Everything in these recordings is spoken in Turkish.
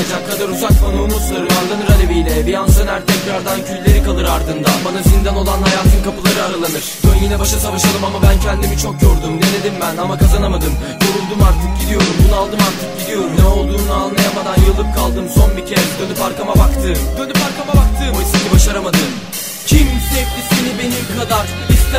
olmayacak kadar uzak bana umutları Arlanır aleviyle. Bir an söner tekrardan külleri kalır ardında Bana zindan olan hayatın kapıları aralanır. Dön yine başa savaşalım ama ben kendimi çok yordum. Denedim ben ama kazanamadım. Yoruldum artık gidiyorum. Bunu aldım artık gidiyorum. Ne olduğunu anlayamadan yılıp kaldım. Son bir kez Dönüp arkama baktım. Dönüp arkama baktım. Oysa ki başaramadım. Kim sevdi seni benim kadar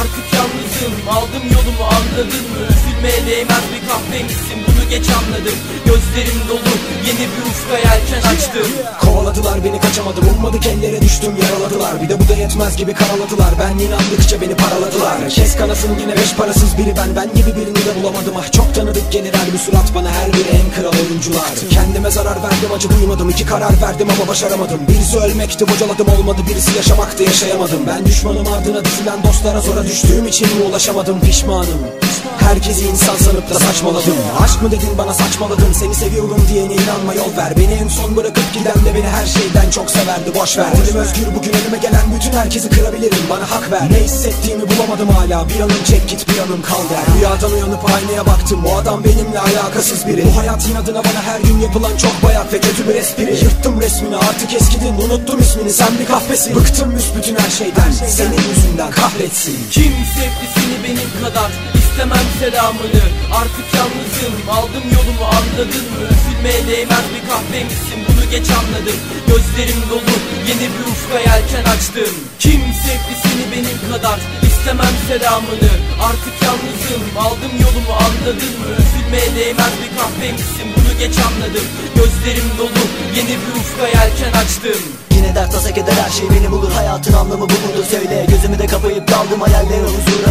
Artık yalnızım aldım yolumu anladın mı? Üzülmeye değmez bir kahveymişsin bunu geç anladım. Gözlerim dolu yeni bir ufka yelken açtım. Kovaladılar beni kaçamadım ummadık ellere düştüm yaraladılar. Bir de bu da yetmez gibi karaladılar. Ben inandıkça beni paraladılar. Kes kanasın yine beş parasız biri ben Ben gibi birini de bulamadım. Ah çok tanıdık gelir her bir surat bana Her biri en kral oyuncular. Kendime zarar verdim acı duymadım iki karar verdim ama başaramadım. Birisi ölmekti bocaladım olmadı. Birisi yaşamaktı yaşayamadım. Ben düşmanım ardına dizilen dostlara zora düştüğüm için mi ulaşamadım pişmanım Herkesi insan sanıp da saçmaladım. Aşk mı dedin bana saçmaladın Seni seviyorum diyene inanma yol ver. Beni en son bırakıp giden de beni her şeyden çok severdi. Boş ver. Dilim özgür bugün elime gelen bütün herkesi kırabilirim. Bana hak ver. Ne hissettiğimi bulamadım hala. Bir anım çek git bir anım kal der. Rüyadan uyanıp aynaya baktım. O adam benimle alakasız biri. Bu hayat inadına bana her gün yapılan çok bayat ve kötü bir espri. Yırttım resmini artık eskidin. Unuttum ismini sen bir kahpesin. Bıktım büsbütün her şeyden. Senin yüzünden kahretsin. Kim sevdi seni benim kadar istemem selamını. Artık yalnızım. Aldım yolumu anladın mı? Üzülmeye değmez bir kahveymişsin bunu geç anladım. Gözlerim dolu. Yeni bir ufka yelken açtım. Kim sevdi seni benim kadar? İstemem selamını. Artık yalnızım. Aldım yolumu anladın mı? Üzülmeye değmez bir kahveymişsin bunu geç anladım. Gözlerim dolu. Yeni bir ufka yelken açtım. Yine dert tasa keder her şey beni bulur. Hayatın anlamı bu mudur? Söyle. Gözümü de kapayıp kaldım hayallere huzuru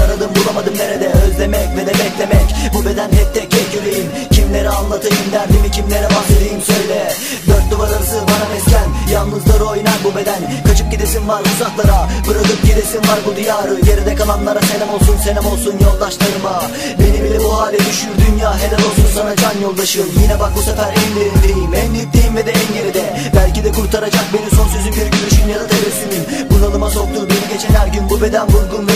anlatayım derdimi kimlere bahsedeyim söyle. Dört duvar arası bana mesken. Yalnızlar oynar bu beden. Kaçıp gidesim var uzaklara. Bırakıp gidesim var bu diyarı. Geride kalanlara selam olsun selam olsun yoldaşlarıma. Beni bile bu hale düşür dünya Helal olsun sana can yoldaşım. Yine bak bu sefer ellerindeyim. En dipteyim ve de en geride. Belki de kurtaracak beni son sözün bir gülüşün ya da tebessümün Bunalıma soktu beni geçen her gün. Bu beden vurgun ve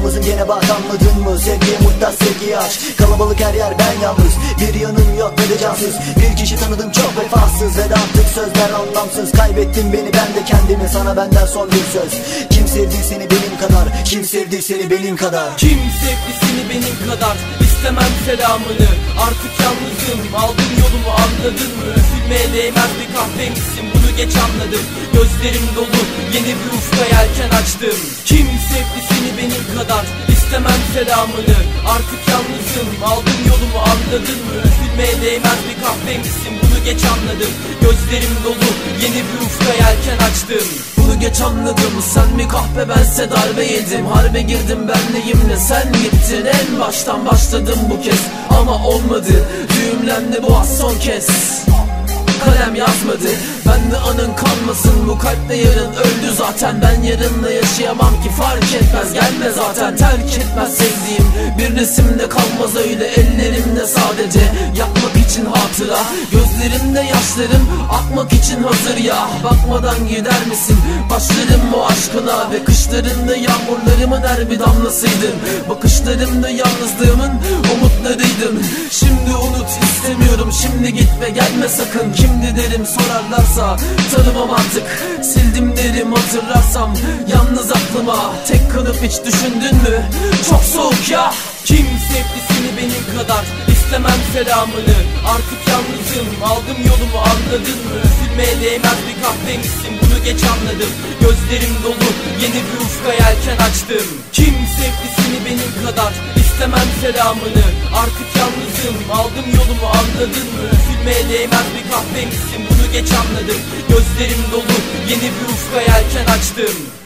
Yalnızım gene bak anladın mı Sevgiye muhtaç sevgiye aç Kalabalık her yer ben yalnız. Bir yanım yok ve de cansız. Bir kişi tanıdım çok vefasız. Ve de artık sözler anlamsız. Kaybettin beni ben de kendimi. Sana benden son bir söz. Kim sevdi seni benim kadar? Kim sevdi seni benim kadar? Kim sevdi seni benim kadar? İstemem selamını. Artık yalnızım. Aldım yolumu anladın mı? Üzülmeye değmez bir kahveymişsin bunu geç anladım. Gözlerim dolu yeni bir ufka yelken açtım. Kim sevdi seni benim kadar istemem selamını? Artık yalnızım aldım yolumu anladın mı? Üzülmeye değmez bir kahveymişsin bunu geç anladım. Gözlerim dolu yeni bir ufka yelken açtım. Bunu geç anladım. Sen mi kahpe bense darbe yedim. Harbe girdim ben neyimle? Sen gittin. En baştan başladım bu kez. Ama olmadı. Düğümlendi bu az son kez kalem yazmadı. Ben de anın kalmasın bu kalpte yarın öldü zaten. Ben yarınla yaşayamam ki fark etmez gelme zaten. Terk etmez sevdiğim bir resimde kalmaz öyle ellerimde sadece. Yakmak için hatıra gözlerimde yaşlarım akmak için hazır ya. Bakmadan gider misin? Başlarım bu aşkına Ve kışlarında yağmurlarımın her bir damlasıydın Bakışlarımda yalnızlığımın umutlarıydım. Şimdi unut şimdi git ve gelme sakın. Kimdi derim sorarlarsa tanımam artık. Sildim derim hatırlarsam yalnız aklıma. Tek kalıp hiç düşündün mü? Çok soğuk ya. Kim sevdi seni benim kadar istemem selamını? Artık yalnızım aldım yolumu anladın mı? Üzülmeye değmez bir bunu geç anladım. Gözlerim dolu yeni bir ufka yelken açtım. Kim sevdi seni benim kadar istemem selamını? Artık yalnızım aldım yolumu anladın mı? Üzülmeye değmez bir kahve misin bunu geç anladım. Gözlerim dolu yeni bir ufka yelken açtım